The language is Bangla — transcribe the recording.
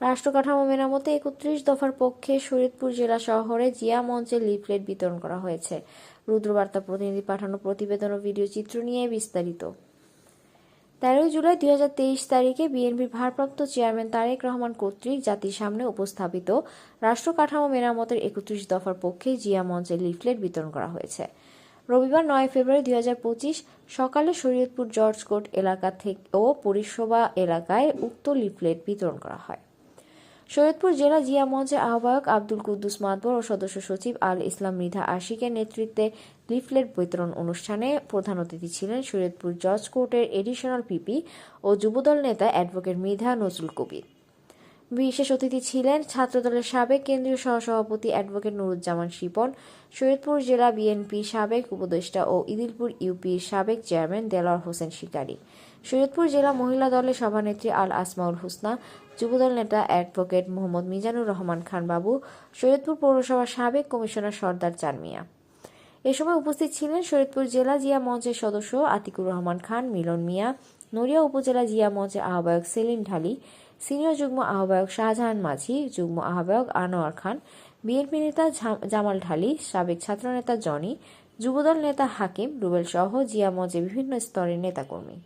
রাষ্ট্রকাঠামো মেরামতে একত্রিশ দফার পক্ষে শরীয়তপুর জেলা শহরে জিয়া মঞ্চে লিফলেট বিতরণ করা হয়েছে। রুদ্রবার্তা প্রতিনিধি পাঠানো প্রতিবেদন ও ভিডিও চিত্র নিয়ে বিস্তারিত। তেরোই জুলাই দুই হাজার তেইশ তারিখে বিএনপির ভারপ্রাপ্ত চেয়ারম্যান তারেক রহমান কর্তৃক জাতির সামনে উপস্থাপিত রাষ্ট্র কাঠামো মেরামতের একত্রিশ দফার পক্ষে জিয়া মঞ্চে লিফলেট বিতরণ করা হয়েছে। রবিবার নয় ফেব্রুয়ারি দুই হাজার পঁচিশ সকালে শরীয়তপুর জর্জ কোর্ট এলাকা থেকে ও পরিষেবা এলাকায় উক্ত লিফলেট বিতরণ করা হয়। শরীয়তপুর জেলা জিয়া মঞ্চের আহ্বায়ক আব্দুল কুদ্দুস মাতবর ও সদস্য সচিব আল ইসলাম মৃধা আশিকের নেতৃত্বে লিফলেট বিতরণ অনুষ্ঠানে প্রধান অতিথি ছিলেন শরীয়তপুর জজ কোর্টের এডিশনাল পিপি ও যুবদল নেতা অ্যাডভোকেট মৃধা নজরুল কবির। বিশেষ অতিথি ছিলেন ছাত্রদলের সাবেক কেন্দ্রীয় সহসভাপতি অ্যাডভোকেট নুরুজ্জামান শিপন শরীয়তপুর জেলা বিএনপি সাবেক উপদেষ্টা ও ইদিলপুর ইউপির সাবেক চেয়ারম্যান দেলাওয়ার হোসেন শিকারী শরীয়তপুর জেলা মহিলা দলের সভানেত্রী আল আসমাউল হুসনা, যুবদল নেতা অ্যাডভোকেট মোহাম্মদ মিজানুর রহমান খান বাবু শরীয়তপুর পৌরসভার সাবেক কমিশনার সর্দার চান মিয়া এ সময় উপস্থিত ছিলেন শরীয়তপুর জেলা জিয়া মঞ্চের সদস্য আতিকুর রহমান খান, মিলন মিয়া, নড়িয়া উপজেলা জিয়া মঞ্চের আহ্বায়ক সেলিম ঢালি সিনিয়র যুগ্ম আহ্বায়ক শাহজাহান মাঝি, যুগ্ম আহ্বায়ক আনোয়ার খান, বিএনপি নেতা জামাল ঢালি, সাবেক ছাত্রনেতা জনি, যুবদল নেতা হাকিম, রুবেল সহ জিয়া মজে বিভিন্ন স্তরের নেতাকর্মী।